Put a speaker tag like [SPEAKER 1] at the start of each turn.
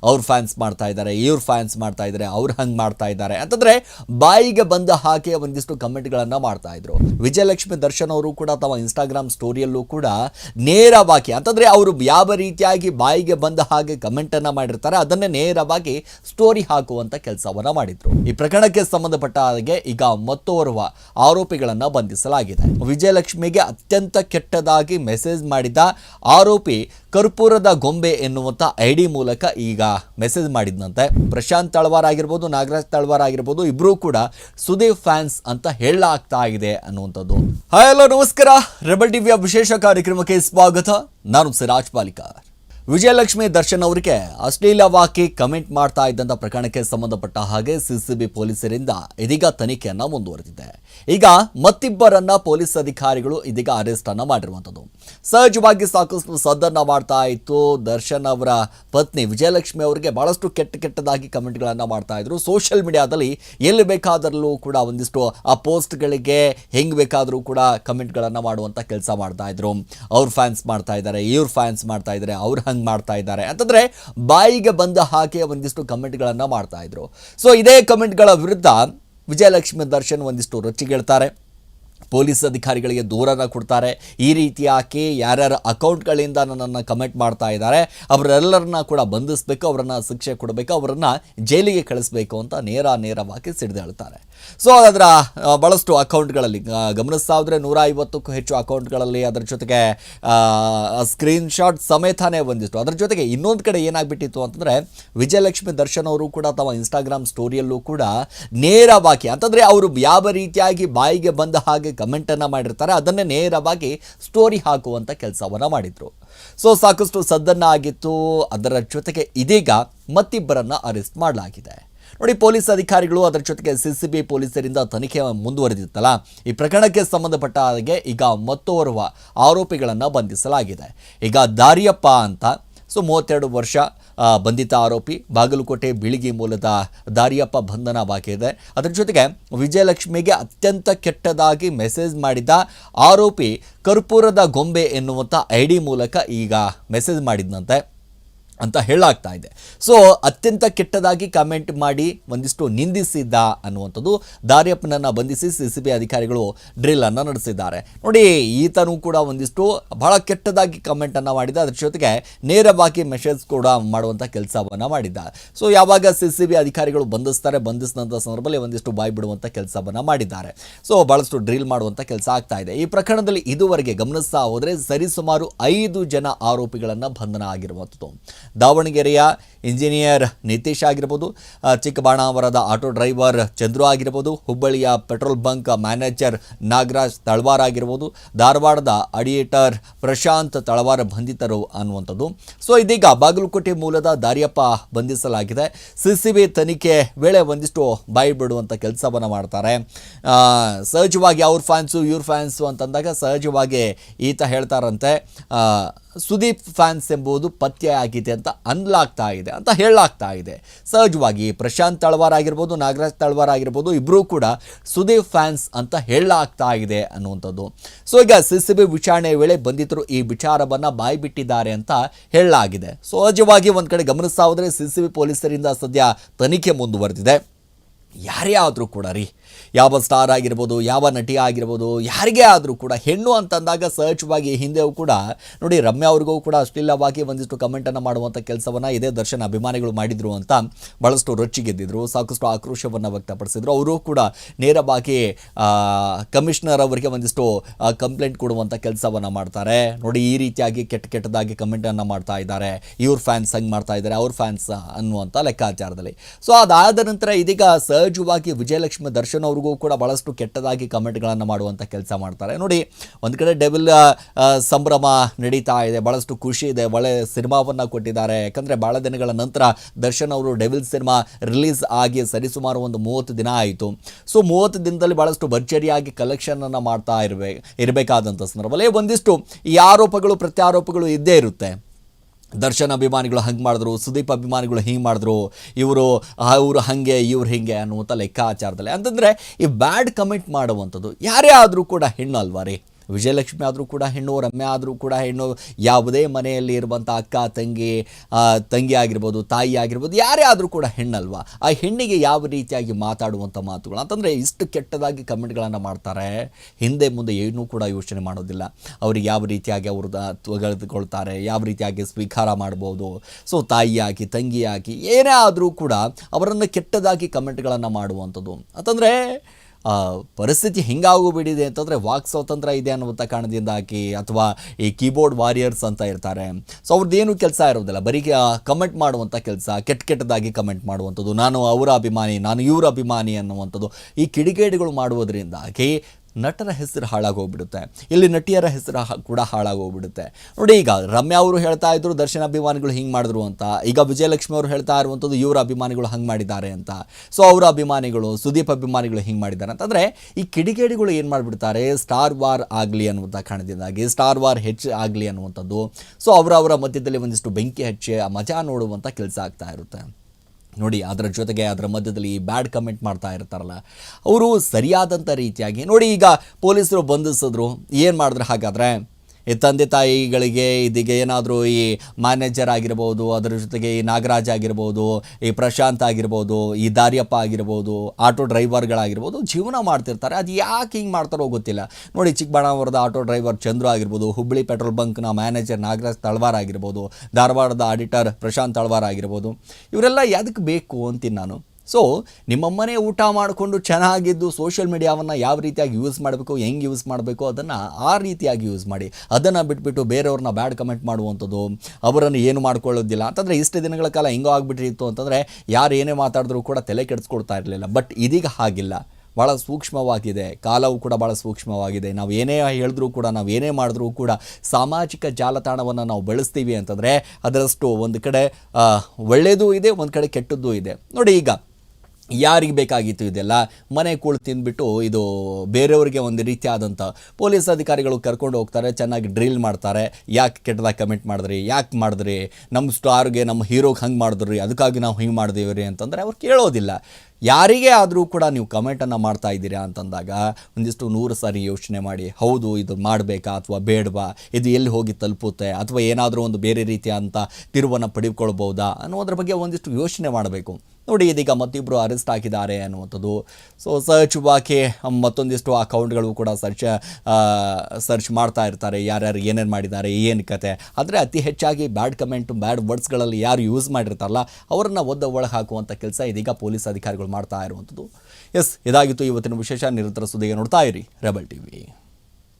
[SPEAKER 1] ಅವ್ರ ಫ್ಯಾನ್ಸ್ ಮಾಡ್ತಾ ಇದ್ದಾರೆ ಇವ್ರ ಫ್ಯಾನ್ಸ್ ಮಾಡ್ತಾ ಇದ್ದಾರೆ ಅವ್ರು ಹಂಗೆ ಮಾಡ್ತಾ ಇದ್ದಾರೆ ಅಂತಂದ್ರೆ ಬಾಯಿಗೆ ಬಂದ ಹಾಗೆ ಒಂದಿಷ್ಟು ಕಮೆಂಟ್ಗಳನ್ನು ಮಾಡ್ತಾ ಇದ್ರು. ವಿಜಯಲಕ್ಷ್ಮಿ ದರ್ಶನ್ ಅವರು ಕೂಡ ತಮ್ಮ ಇನ್ಸ್ಟಾಗ್ರಾಮ್ ಸ್ಟೋರಿಯಲ್ಲೂ ಕೂಡ ನೇರವಾಗಿ ಅಂತಂದ್ರೆ ಅವರು ಯಾವ ರೀತಿಯಾಗಿ ಬಾಯಿಗೆ ಬಂದ ಹಾಗೆ ಕಮೆಂಟನ್ನು ಮಾಡಿರ್ತಾರೆ ಅದನ್ನೇ ನೇರವಾಗಿ ಸ್ಟೋರಿ ಹಾಕುವಂಥ ಕೆಲಸವನ್ನ ಮಾಡಿದ್ರು. ಈ ಪ್ರಕರಣಕ್ಕೆ ಸಂಬಂಧಪಟ್ಟ ಹಾಗೆ ಈಗ ಮತ್ತೋರ್ವ ಆರೋಪಿಗಳನ್ನು ಬಂಧಿಸಲಾಗಿದೆ. ವಿಜಯಲಕ್ಷ್ಮಿಗೆ ಅತ್ಯಂತ ಕೆಟ್ಟದಾಗಿ ಮೆಸೇಜ್ ಮಾಡಿದ ಆರೋಪಿ ಕರ್ಪೂರದ ಗೊಂಬೆ ಎನ್ನುವಂಥ ಐ ಡಿ ಮೂಲಕ ಈಗ ಮೆಸೇಜ್ ಮಾಡಿದ್ನಂತೆ. ಪ್ರಶಾಂತ್ ತಳವಾರ್ ಆಗಿರ್ಬೋದು, ನಾಗರಾಜ್ ತಳವಾರ್ ಆಗಿರ್ಬೋದು ಇಬ್ಬರೂ ಕೂಡ ಸುದೀಪ್ ಫ್ಯಾನ್ಸ್ ಅಂತ ಹೇಳಲಾಗ್ತಾ ಇದೆ ಅನ್ನುವಂಥದ್ದು. ಹಾಯ್ ಹಲೋ ನಮಸ್ಕಾರ. ರೆಬಲ್ ಟಿವಿಯ ವಿಶೇಷ ಕಾರ್ಯಕ್ರಮಕ್ಕೆ ಸ್ವಾಗತ. ನಾನು ಸಿರಾಜ್ ಪಾಲಿಕಾರ್ ವಿಜಯಲಕ್ಷ್ಮಿ ದರ್ಶನ್ ಅವರಿಗೆ ಅಶ್ಲೀಲವಾಗಿ ಕಮೆಂಟ್ ಮಾಡ್ತಾ ಇದ್ದಂಥ ಪ್ರಕರಣಕ್ಕೆ ಸಂಬಂಧಪಟ್ಟ ಹಾಗೆ ಸಿಸಿಬಿ ಪೊಲೀಸರಿಂದ ಇದೀಗ ತನಿಖೆಯನ್ನು ಮುಂದುವರೆದಿದೆ. ಈಗ ಮತ್ತಿಬ್ಬರನ್ನ ಪೊಲೀಸ್ ಅಧಿಕಾರಿಗಳು ಇದೀಗ ಅರೆಸ್ಟ್ ಅನ್ನ ಮಾಡಿರುವಂಥದ್ದು ಸಹಜವಾಗಿ ಸಾಕಷ್ಟು ಸದ್ದನ್ನ ಮಾಡ್ತಾ ಇತ್ತು. ದರ್ಶನ್ ಅವರ ಪತ್ನಿ ವಿಜಯಲಕ್ಷ್ಮಿ ಅವರಿಗೆ ಬಹಳಷ್ಟು ಕೆಟ್ಟ ಕೆಟ್ಟದಾಗಿ ಕಮೆಂಟ್ಗಳನ್ನು ಮಾಡ್ತಾ ಇದ್ರು. ಸೋಷಿಯಲ್ ಮೀಡಿಯಾದಲ್ಲಿ ಎಲ್ಲಿ ಬೇಕಾದರಲ್ಲೂ ಕೂಡ ಒಂದಿಷ್ಟು ಆ ಪೋಸ್ಟ್ಗಳಿಗೆ ಹೆಂಗೆ ಬೇಕಾದರೂ ಕೂಡ ಕಮೆಂಟ್ಗಳನ್ನು ಮಾಡುವಂತ ಕೆಲಸ ಮಾಡ್ತಾ ಇದ್ರು. ಅವ್ರ ಫ್ಯಾನ್ಸ್ ಮಾಡ್ತಾ ಇದ್ದಾರೆ ಇವ್ರ ಫ್ಯಾನ್ಸ್ ಮಾಡ್ತಾ ಇದ್ದಾರೆ ಅವ್ರು ಹಂಗೆ ಮಾಡ್ತಾ ಇದ್ದಾರೆ ಅಂತಂದ್ರೆ ಬಾಯಿಗೆ ಬಂದ ಹಾಗೆ ಒಂದಿಷ್ಟು ಕಮೆಂಟ್ಗಳನ್ನು ಮಾಡ್ತಾ ಇದ್ರು. ಸೊ ಇದೇ ಕಮೆಂಟ್ಗಳ ವಿರುದ್ಧ ವಿಜಯಲಕ್ಷ್ಮಿ ದರ್ಶನ್ ಒಂದಿಷ್ಟು ರೊಚ್ಚಿಗೇಳ್ತಾರೆ. ಪೊಲೀಸ್ ಅಧಿಕಾರಿಗಳಿಗೆ ದೂರನ್ನು ಕೊಡ್ತಾರೆ. ಈ ರೀತಿ ಹಾಕಿ ಯಾರ್ಯಾರ ಅಕೌಂಟ್ಗಳಿಂದ ನನ್ನನ್ನು ಕಮೆಂಟ್ ಮಾಡ್ತಾ ಇದ್ದಾರೆ. ಅವರೆಲ್ಲರನ್ನ ಕೂಡ ಬಂಧಿಸಬೇಕು, ಅವರನ್ನು ಶಿಕ್ಷೆ ಕೊಡಬೇಕು, ಅವರನ್ನು ಜೈಲಿಗೆ ಕಳಿಸ್ಬೇಕು ಅಂತ ನೇರ ನೇರವಾಗಿ ಸಿಡಿದೇಳ್ತಾರೆ ಸೊ ಅದರ ಭಾಳಷ್ಟು ಅಕೌಂಟ್ಗಳಲ್ಲಿ ಗಮನಿಸ್ತಾ ಹೋದರೆ ನೂರ ಐವತ್ತಕ್ಕೂ ಹೆಚ್ಚು ಅಕೌಂಟ್ಗಳಲ್ಲಿ ಅದರ ಜೊತೆಗೆ ಸ್ಕ್ರೀನ್ಶಾಟ್ ಸಮೇತನೇ ಬಂದಿತ್ತು. ಅದರ ಜೊತೆಗೆ ಇನ್ನೊಂದು ಕಡೆ ಏನಾಗ್ಬಿಟ್ಟಿತ್ತು ಅಂತಂದರೆ, ವಿಜಯಲಕ್ಷ್ಮಿ ದರ್ಶನ್ ಅವರು ಕೂಡ ತಮ್ಮ ಇನ್ಸ್ಟಾಗ್ರಾಮ್ ಸ್ಟೋರಿಯಲ್ಲೂ ಕೂಡ ನೇರವಾಗಿ, ಅಂತಂದರೆ ಅವರು ಯಾವ ರೀತಿಯಾಗಿ ಬಾಯಿಗೆ ಬಂದ ಹಾಗೆ ಕಮೆಂಟನ್ನು ಮಾಡಿರ್ತಾರೆ, ಅದನ್ನೇ ನೇರವಾಗಿ ಸ್ಟೋರಿ ಹಾಕುವಂಥ ಕೆಲಸವನ್ನು ಮಾಡಿದರು. ಸೊ ಸಾಕಷ್ಟು ಸದ್ದನ್ನ ಆಗಿತ್ತು, ಅದರ ಜೊತೆಗೆ ಇದೀಗ ಮತ್ತಿಬ್ಬರನ್ನು ಅರೆಸ್ಟ್ ಮಾಡಲಾಗಿದೆ. ನೋಡಿ, ಪೊಲೀಸ್ ಅಧಿಕಾರಿಗಳು ಅದರ ಜೊತೆಗೆ ಸಿ ಸಿ ಬಿ ಪೊಲೀಸರಿಂದ ತನಿಖೆ ಮುಂದುವರೆದಿತ್ತಲ್ಲ, ಈ ಪ್ರಕರಣಕ್ಕೆ ಸಂಬಂಧಪಟ್ಟ ಹಾಗೆ ಈಗ ಮತ್ತೋರ್ವ ಆರೋಪಿಗಳನ್ನು ಬಂಧಿಸಲಾಗಿದೆ. ಈಗ ದಾರಿಯಪ್ಪ ಅಂತ ಸೊ ಮೂವತ್ತೆರಡು ವರ್ಷ ಬಂಧಿತ ಆರೋಪಿ ಬಾಗಲಕೋಟೆ ಬಿಳಿಗಿ ಮೂಲದ ದಾರಿಯಪ್ಪ ಬಂಧನ ಬಂಧನವಾಗಿದೆ ಅದರ ಜೊತೆಗೆ ವಿಜಯಲಕ್ಷ್ಮಿಗೆ ಅತ್ಯಂತ ಕೆಟ್ಟದಾಗಿ ಮೆಸೇಜ್ ಮಾಡಿದ ಆರೋಪಿ ಕರ್ಪೂರದ ಗೊಂಬೆ ಎನ್ನುವಂಥ ಐ ಡಿ ಮೂಲಕ ಈಗ ಮೆಸೇಜ್ ಮಾಡಿದ್ನಂತೆ. ಅಂತ ಹೇಳಾಗ್ತಾ ಇದೆ. ಸೊ ಅತ್ಯಂತ ಕೆಟ್ಟದಾಗಿ ಕಮೆಂಟ್ ಮಾಡಿ, ಒಂದಿಷ್ಟು ನಿಂದಿಸಿದ್ದ ಅನ್ನುವಂಥದ್ದು ದಾರಿಯಪ್ಪನನ್ನು ಬಂಧಿಸಿ ಸಿ ಸಿ ಬಿ ಅಧಿಕಾರಿಗಳು ಡ್ರಿಲ್ ಅನ್ನು ನಡೆಸಿದ್ದಾರೆ. ನೋಡಿ, ಈತನೂ ಕೂಡ ಒಂದಿಷ್ಟು ಬಹಳ ಕೆಟ್ಟದಾಗಿ ಕಮೆಂಟನ್ನು ಮಾಡಿದ. ಅದ್ರ ಜೊತೆಗೆ ನೇರವಾಗಿ ಮೆಸೇಜ್ ಕೂಡ ಮಾಡುವಂಥ ಕೆಲಸವನ್ನು ಮಾಡಿದ್ದ. ಸೊ ಯಾವಾಗ ಸಿ ಸಿ ಬಿ ಅಧಿಕಾರಿಗಳು ಬಂಧಿಸ್ತಾರೆ ಬಂಧಿಸಿದಂಥ ಸಂದರ್ಭದಲ್ಲಿ ಒಂದಿಷ್ಟು ಬಾಯಿ ಬಿಡುವಂಥ ಕೆಲಸವನ್ನು ಮಾಡಿದ್ದಾರೆ. ಸೊ ಭಾಳಷ್ಟು ಡ್ರಿಲ್ ಮಾಡುವಂಥ ಕೆಲಸ ಆಗ್ತಾ ಇದೆ. ಈ ಪ್ರಕರಣದಲ್ಲಿ ಇದುವರೆಗೆ ಗಮನಿಸ್ತಾ ಹೋದರೆ ಸರಿಸುಮಾರು ಐದು ಜನ ಆರೋಪಿಗಳನ್ನು ಬಂಧನ ಆಗಿರುವಂಥದ್ದು. ದಾವಣಗೆರೆಯ ಇಂಜಿನಿಯರ್ ನಿತೀಶ್ ಆಗಿರ್ಬೋದು ಚಿಕ್ಕಬಾಣಾವರದ ಆಟೋ ಡ್ರೈವರ್ ಚಂದ್ರು ಆಗಿರ್ಬೋದು, ಹುಬ್ಬಳ್ಳಿಯ petrol bunk manager Nagaraj Talawar ಆಗಿರ್ಬೋದು, ಧಾರವಾಡದ ಅಡಿಯೇಟರ್ ಪ್ರಶಾಂತ್ ತಳವಾರ ಬಂಧಿತರು ಅನ್ನುವಂಥದ್ದು. ಸೊ ಇದೀಗ ಬಾಗಲಕೋಟೆ ಮೂಲದ ದಾರಿಯಪ್ಪ ಬಂಧಿಸಲಾಗಿದೆ. ಸಿ ಸಿ ಬಿ ತನಿಖೆ ವೇಳೆ ಒಂದಿಷ್ಟು ಬಾಯಿ ಬಿಡುವಂಥ ಕೆಲಸವನ್ನು ಮಾಡ್ತಾರೆ. ಸಹಜವಾಗಿ ಅವ್ರ ಫ್ಯಾನ್ಸು ಇವ್ರ ಫ್ಯಾನ್ಸು ಅಂತಂದಾಗ ಸಹಜವಾಗಿ ಈತ ಹೇಳ್ತಾರಂತೆ ಸುದೀಪ್ ಫ್ಯಾನ್ಸ್ ಎಂಬುದು ಪತ್ಯ ಆಗಿದೆ ಅಂತ ಅನ್ಲಾಗ್ತಾ ಇದೆ ಅಂತ ಹೇಳಲಾಗ್ತಾ ಇದೆ. ಸಹಜವಾಗಿ ಪ್ರಶಾಂತ್ ತಳವಾರ್ ಆಗಿರ್ಬೋದು, ನಾಗರಾಜ್ ತಳವಾರ್ ಆಗಿರ್ಬೋದು ಇಬ್ಬರೂ ಕೂಡ ಸುದೀಪ್ ಫ್ಯಾನ್ಸ್ ಅಂತ ಹೇಳಲಾಗ್ತಾ ಇದೆ ಅನ್ನುವಂಥದ್ದು. ಸೊ, ಈಗ ಸಿ ಸಿ ಬಿ ವಿಚಾರಣೆ ವೇಳೆ ಬಂಧಿತರು ಈ ವಿಚಾರವನ್ನು ಬಾಯಿ ಬಿಟ್ಟಿದ್ದಾರೆ ಅಂತ ಹೇಳಲಾಗಿದೆ. ಸಹಜವಾಗಿ ಒಂದು ಕಡೆ ಗಮನಿಸ್ತಾ ಹೋದರೆ ಸಿ ಸಿ ಬಿ ಪೊಲೀಸರಿಂದ ಸದ್ಯ ತನಿಖೆ ಮುಂದುವರೆದಿದೆ. ಯಾರೇ ಆದರೂ ಕೂಡ ರೀ. ಯಾವ ಸ್ಟಾರ್ ಆಗಿರ್ಬೋದು, ಯಾವ ನಟಿ ಆಗಿರ್ಬೋದು, ಯಾರಿಗೇ ಆದರೂ ಕೂಡ ಹೆಣ್ಣು ಅಂತಂದಾಗ ಸಹಜವಾಗಿ ಹಿಂದೆಯೂ ಕೂಡ ನೋಡಿ ರಮ್ಯಾ ಅವ್ರಿಗೂ ಕೂಡ ಅಶ್ಲೀಲವಾಗಿ ಒಂದಿಷ್ಟು ಕಮೆಂಟನ್ನು ಮಾಡುವಂಥ ಕೆಲಸವನ್ನು ಇದೇ ದರ್ಶನ ಅಭಿಮಾನಿಗಳು ಮಾಡಿದ್ರು ಅಂತ ಭಾಳಷ್ಟು ರೊಚ್ಚಿಗೆದ್ದಿದ್ರು ಸಾಕಷ್ಟು ಆಕ್ರೋಶವನ್ನು ವ್ಯಕ್ತಪಡಿಸಿದ್ರು. ಅವರು ಕೂಡ ನೇರವಾಗಿ ಕಮಿಷನರ್ ಅವರಿಗೆ ಒಂದಿಷ್ಟು ಕಂಪ್ಲೇಂಟ್ ಕೊಡುವಂಥ ಕೆಲಸವನ್ನು ಮಾಡ್ತಾರೆ. ನೋಡಿ ಈ ರೀತಿಯಾಗಿ ಕೆಟ್ಟ ಕೆಟ್ಟದಾಗಿ ಕಮೆಂಟನ್ನು ಮಾಡ್ತಾ ಇದ್ದಾರೆ. ಇವ್ರ ಫ್ಯಾನ್ಸ್ ಹಂಗೆ ಮಾಡ್ತಾ ಇದ್ದಾರೆ, ಅವ್ರ ಫ್ಯಾನ್ಸ್ ಅನ್ನುವಂಥ ಲೆಕ್ಕಾಚಾರದಲ್ಲಿ. ಸೊ ಅದಾದ ನಂತರ ಇದೀಗ ಸಹಜವಾಗಿ ವಿಜಯಲಕ್ಷ್ಮಿ ದರ್ಶನ್ ಅವ್ರಿಗೂ ಕೂಡ ಭಾಳಷ್ಟು ಕೆಟ್ಟದಾಗಿ ಕಮೆಂಟ್ಗಳನ್ನು ಮಾಡುವಂಥ ಕೆಲಸ ಮಾಡ್ತಾರೆ. ನೋಡಿ, ಒಂದು ಕಡೆ ಡೆವಿಲ್ ಸಂಭ್ರಮ ನಡೀತಾ ಇದೆ ಭಾಳಷ್ಟು ಖುಷಿ ಇದೆ, ಒಳ್ಳೆ ಸಿನಿಮಾವನ್ನು ಕೊಟ್ಟಿದ್ದಾರೆ. ಯಾಕಂದರೆ ಭಾಳ ದಿನಗಳ ನಂತರ ದರ್ಶನ್ ಅವರು ಡೆವಿಲ್ ಸಿನಿಮಾ ರಿಲೀಸ್ ಆಗಿ ಸರಿಸುಮಾರು ಒಂದು ಮೂವತ್ತು ದಿನ ಆಯಿತು. ಸೊ, ಮೂವತ್ತು ದಿನದಲ್ಲಿ ಭಾಳಷ್ಟು ಭರ್ಜರಿಯಾಗಿ ಕಲೆಕ್ಷನನ್ನು ಮಾಡ್ತಾ ಇರಬೇಕು ಇರಬೇಕಾದಂಥ ಸಂದರ್ಭದಲ್ಲಿ ಒಂದಿಷ್ಟು ಈ ಆರೋಪಗಳು, ಪ್ರತ್ಯಾರೋಪಗಳು ಇದ್ದೇ ಇರುತ್ತೆ. ದರ್ಶನ್ ಅಭಿಮಾನಿಗಳು ಹಂಗೆ ಮಾಡಿದ್ರು, ಸುದೀಪ್ ಅಭಿಮಾನಿಗಳು ಹಿಂಗೆ ಮಾಡಿದ್ರು, ಇವರು ಅವರು ಹಾಗೆ, ಇವ್ರು ಹಿಂಗೆ ಅನ್ನುವಂಥ ಲೆಕ್ಕಾಚಾರದಲ್ಲಿ. ಅಂತಂದರೆ ಈ ಬ್ಯಾಡ್ ಕಮೆಂಟ್ ಮಾಡುವಂಥದ್ದು ಯಾರೇ ಆದರೂ ಕೂಡ ಹೆಣ್ಣು ಅಲ್ವಾ ರೀ? ವಿಜಯಲಕ್ಷ್ಮಿ ಆದರೂ ಕೂಡ ಹೆಣ್ಣು, ರಮ್ಯಾ ಆದರೂ ಕೂಡ ಹೆಣ್ಣು, ಯಾವುದೇ ಮನೆಯಲ್ಲಿ ಇರುವಂಥ ಅಕ್ಕ, ತಂಗಿ ತಂಗಿ ಆಗಿರ್ಬೋದು, ತಾಯಿ ಆಗಿರ್ಬೋದು, ಯಾರೇ ಆದರೂ ಕೂಡ ಹೆಣ್ಣಲ್ವಾ? ಆ ಹೆಣ್ಣಿಗೆ ಯಾವ ರೀತಿಯಾಗಿ ಮಾತಾಡುವಂಥ ಮಾತುಗಳು? ಅಂತಂದರೆ ಇಷ್ಟು ಕೆಟ್ಟದಾಗಿ ಕಮೆಂಟ್ಗಳನ್ನು ಮಾಡ್ತಾರೆ. ಹಿಂದೆ ಮುಂದೆ ಏನೂ ಕೂಡ ಯೋಚನೆ ಮಾಡೋದಿಲ್ಲ. ಅವ್ರಿಗೆ ಯಾವ ರೀತಿಯಾಗಿ ಅವರು ತೆಗೆದುಕೊಳ್ತಾರೆ, ಯಾವ ರೀತಿಯಾಗಿ ಸ್ವೀಕಾರ ಮಾಡ್ಬೋದು. ಸೊ, ತಾಯಿಯಾಗಿ, ತಂಗಿಯಾಗಿ, ಏನೇ ಆದರೂ ಕೂಡ ಅವರನ್ನು ಕೆಟ್ಟದಾಗಿ ಕಮೆಂಟ್ಗಳನ್ನು ಮಾಡುವಂಥದ್ದು. ಅಂತಂದರೆ ಪರಿಸ್ಥಿತಿ ಹಿಂಗಾಗೋಗ್ಬಿಟ್ಟಿದೆ ಅಂತಂದರೆ ವಾಕ್ ಸ್ವಾತಂತ್ರ್ಯ ಇದೆ ಅನ್ನುವಂಥ ಕಾರಣದಿಂದಾಗಿ ಅಥವಾ ಈ ಕೀಬೋರ್ಡ್ ವಾರಿಯರ್ಸ್ ಅಂತ ಇರ್ತಾರೆ. ಸೊ ಅವ್ರದ್ದೇನು ಕೆಲಸ ಇರೋದಿಲ್ಲ. ಬರೀ ಕಮೆಂಟ್ ಮಾಡುವಂಥ ಕೆಲಸ, ಕೆಟ್ಟ ಕೆಟ್ಟದಾಗಿ ಕಮೆಂಟ್ ಮಾಡುವಂಥದ್ದು. ನಾನು ಅವರ ಅಭಿಮಾನಿ, ನಾನು ಇವರ ಅಭಿಮಾನಿ ಅನ್ನುವಂಥದ್ದು. ಈ ಕಿಡಿಗೇಡಿಗಳು ಮಾಡುವುದರಿಂದಾಗಿ ನಟರ ಹೆಸರು ಹಾಳಾಗೋಗ್ಬಿಡುತ್ತೆ. ಇಲ್ಲಿ ನಟಿಯರ ಹೆಸರು ಕೂಡ ಹಾಳಾಗೋಗ್ಬಿಡುತ್ತೆ. ನೋಡಿ ಈಗ ರಮ್ಯಾ ಅವರು ಹೇಳ್ತಾ ಇದ್ರು, ದರ್ಶನ ಅಭಿಮಾನಿಗಳು ಹಿಂಗೆ ಮಾಡಿದ್ರು ಅಂತ. ಈಗ ವಿಜಯಲಕ್ಷ್ಮಿ ಅವರು ಹೇಳ್ತಾ ಇರುವಂಥದ್ದು ಇವರ ಅಭಿಮಾನಿಗಳು ಹಂಗೆ ಮಾಡಿದ್ದಾರೆ ಅಂತ. ಸೊ ಅವರ ಅಭಿಮಾನಿಗಳು, ಸುದೀಪ್ ಅಭಿಮಾನಿಗಳು ಹಿಂಗೆ ಮಾಡಿದ್ದಾರೆ ಅಂತಂದರೆ ಈ ಕಿಡಿಗೇಡಿಗಳು ಏನು ಮಾಡಿಬಿಡ್ತಾರೆ? ಸ್ಟಾರ್ ವಾರ್ ಆಗಲಿ ಅನ್ನುವಂಥ ಕಾರಣದಿಂದಾಗಿ ಸ್ಟಾರ್ ವಾರ್ ಹೆಚ್ಚು ಆಗಲಿ ಅನ್ನುವಂಥದ್ದು. ಸೊ ಅವರವರ ಅವರ ಮಧ್ಯದಲ್ಲಿ ಒಂದಿಷ್ಟು ಬೆಂಕಿ ಹಚ್ಚಿ, ಆ ಮಜಾ ನೋಡುವಂಥ ಕೆಲಸ ಆಗ್ತಾ ಇರುತ್ತೆ. ನೋಡಿ, ಅದರ ಜೊತೆಗೆ ಅದರ ಮಧ್ಯದಲ್ಲಿ ಬ್ಯಾಡ್ ಕಮೆಂಟ್ ಮಾಡ್ತಾ ಇರ್ತಾರಲ್ಲ, ಅವರು ಸರಿಯಾದಂಥ ರೀತಿಯಾಗಿ ನೋಡಿ, ಈಗ ಪೊಲೀಸರು ಬಂಧಿಸಿದ್ರು, ಏನು ಮಾಡಿದ್ರು ಹಾಗಾದರೆ? ಈ ತಂದೆ ತಾಯಿಗಳಿಗೆ ಇದೀಗ ಏನಾದರೂ ಈ ಮ್ಯಾನೇಜರ್ ಆಗಿರ್ಬೋದು, ಅದರ ಜೊತೆಗೆ ಈ ನಾಗರಾಜ್ ಆಗಿರ್ಬೋದು, ಈ ಪ್ರಶಾಂತ್ ಆಗಿರ್ಬೋದು, ಈ ದಾರಿಯಪ್ಪ ಆಗಿರ್ಬೋದು, ಆಟೋ ಡ್ರೈವರ್ಗಳಾಗಿರ್ಬೋದು ಜೀವನ ಮಾಡ್ತಿರ್ತಾರೆ. ಅದು ಯಾಕೆ ಹಿಂಗೆ ಮಾಡ್ತಾರೋ ಗೊತ್ತಿಲ್ಲ. ನೋಡಿ, ಚಿಕ್ಕಬಳ್ಳಾಪುರದ ಆಟೋ ಡ್ರೈವರ್ ಚಂದ್ರು ಆಗಿರ್ಬೋದು ಹುಬ್ಬಳ್ಳಿ ಪೆಟ್ರೋಲ್ ಬಂಕ್ನ ಮ್ಯಾನೇಜರ್ ನಾಗರಾಜ್ ತಳವಾರ್ ಆಗಿರ್ಬೋದು, ಧಾರವಾಡದ ಆಡಿಟರ್ ಪ್ರಶಾಂತ್ ತಳವಾರ್ ಆಗಿರ್ಬೋದು. ಇವರೆಲ್ಲ ಯಾದಕ್ಕೆ ಬೇಕು ಅಂತೀನಿ ನಾನು. ಸೊ ನಿಮ್ಮಮ್ಮನೇ ಊಟ ಮಾಡಿಕೊಂಡು ಚೆನ್ನಾಗಿದ್ದು ಸೋಷಿಯಲ್ ಮೀಡಿಯಾವನ್ನು ಯಾವ ರೀತಿಯಾಗಿ ಯೂಸ್ ಮಾಡಬೇಕು, ಹೆಂಗೆ ಯೂಸ್ ಮಾಡಬೇಕು ಅದನ್ನು ಆ ರೀತಿಯಾಗಿ ಯೂಸ್ ಮಾಡಿ. ಅದನ್ನು ಬಿಟ್ಬಿಟ್ಟು ಬೇರೆಯವ್ರನ್ನ ಬ್ಯಾಡ್ ಕಮೆಂಟ್ ಮಾಡುವಂಥದ್ದು, ಅವರನ್ನು ಏನು ಮಾಡ್ಕೊಳ್ಳೋದಿಲ್ಲ. ಅಂತಂದರೆ ಇಷ್ಟು ದಿನಗಳ ಕಾಲ ಹೆಂಗೋ ಆಗಿಬಿಟ್ಟಿತ್ತು ಅಂತಂದರೆ ಯಾರು ಏನೇ ಮಾತಾಡಿದ್ರೂ ಕೂಡ ತಲೆ ಕೆಡಿಸ್ಕೊಡ್ತಾ ಇರಲಿಲ್ಲ. ಬಟ್ ಇದೀಗ ಹಾಗಿಲ್ಲ. ಭಾಳ ಸೂಕ್ಷ್ಮವಾಗಿದೆ. ಕಾಲವು ಕೂಡ ಭಾಳ ಸೂಕ್ಷ್ಮವಾಗಿದೆ. ನಾವು ಏನೇ ಹೇಳಿದ್ರೂ ಕೂಡ, ನಾವು ಏನೇ ಮಾಡಿದ್ರೂ ಕೂಡ ಸಾಮಾಜಿಕ ಜಾಲತಾಣವನ್ನು ನಾವು ಬಳಸ್ತೀವಿ ಅಂತಂದರೆ ಅದರಷ್ಟು ಒಂದು ಕಡೆ ಒಳ್ಳೆಯದೂ ಇದೆ, ಒಂದು ಕಡೆ ಕೆಟ್ಟದ್ದೂ ಇದೆ. ನೋಡಿ ಈಗ ಯಾರಿಗೆ ಬೇಕಾಗಿತ್ತು ಇದೆಲ್ಲ? ಮನೆ ಕೂಳು ತಿಂದ್ಬಿಟ್ಟು ಇದು ಬೇರೆಯವರಿಗೆ ಒಂದು ರೀತಿಯಾದಂಥ ಪೊಲೀಸ್ ಅಧಿಕಾರಿಗಳು ಕರ್ಕೊಂಡು ಹೋಗ್ತಾರೆ, ಚೆನ್ನಾಗಿ ಡ್ರಿಲ್ ಮಾಡ್ತಾರೆ. ಯಾಕೆ ಕೆಟ್ಟದಾಗ ಕಮೆಂಟ್ ಮಾಡಿದ್ರಿ? ಯಾಕೆ ಮಾಡಿದ್ರಿ? ನಮ್ಮ ಸ್ಟಾರ್ಗೆ ನಮ್ಮ ಹೀರೋಗೆ ಹಂಗೆ ಮಾಡಿದ್ರಿ? ಅದಕ್ಕಾಗಿ ನಾವು ಹಿಂಗೆ ಮಾಡಿದೀವ್ರಿ ಅಂತಂದರೆ ಅವ್ರು ಕೇಳೋದಿಲ್ಲ. ಯಾರಿಗೇ ಆದರೂ ಕೂಡ ನೀವು ಕಮೆಂಟನ್ನು ಮಾಡ್ತಾ ಇದ್ದೀರಾ ಅಂತಂದಾಗ ಒಂದಿಷ್ಟು ನೂರು ಸಾರಿ ಯೋಚನೆ ಮಾಡಿ, ಹೌದು, ಇದು ಮಾಡಬೇಕಾ ಅಥವಾ ಬೇಡವಾ? ಇದು ಎಲ್ಲಿ ಹೋಗಿ ತಲುಪುತ್ತೆ? ಅಥವಾ ಏನಾದರೂ ಒಂದು ಬೇರೆ ರೀತಿಯಾದಂಥ ತಿರುವನ್ನು ಪಡೆದುಕೊಳ್ಬೋದಾ ಅನ್ನೋದ್ರ ಬಗ್ಗೆ ಒಂದಿಷ್ಟು ಯೋಚನೆ ಮಾಡಬೇಕು. ನೋಡಿ ಇದೀಗ ಮತ್ತಿಬ್ಬರು ಅರೆಸ್ಟ್ ಆಗಿದ್ದಾರೆ ಅನ್ನುವಂಥದ್ದು. ಸೊ ಸರ್ಚ್ ಬಾಕಿ, ಮತ್ತೊಂದಿಷ್ಟು ಅಕೌಂಟ್ಗಳು ಕೂಡ ಸರ್ಚ್ ಸರ್ಚ್ ಮಾಡ್ತಾ ಇರ್ತಾರೆ. ಯಾರ್ಯಾರು ಏನೇನು ಮಾಡಿದ್ದಾರೆ, ಏನು ಕತೆ. ಆದರೆ ಅತಿ ಹೆಚ್ಚಾಗಿ ಬ್ಯಾಡ್ ಕಮೆಂಟು ಬ್ಯಾಡ್ ವರ್ಡ್ಸ್ಗಳಲ್ಲಿ ಯಾರು ಯೂಸ್ ಮಾಡಿರ್ತಾರಲ್ಲ, ಅವರನ್ನು ಒದ್ದ ಒಳಗೆ ಹಾಕುವಂಥ ಕೆಲಸ ಇದೀಗ ಪೊಲೀಸ್ ಅಧಿಕಾರಿಗಳು ಮಾಡ್ತಾ ಇರುವಂಥದ್ದು. ಎಸ್ ಇದಾಗಿತ್ತು ಇವತ್ತಿನ ವಿಶೇಷ. ನಿರಂತರ ಸುದ್ದಿಗೆ ನೋಡ್ತಾ ಇರಿ ರೆಬಲ್ ಟಿವಿ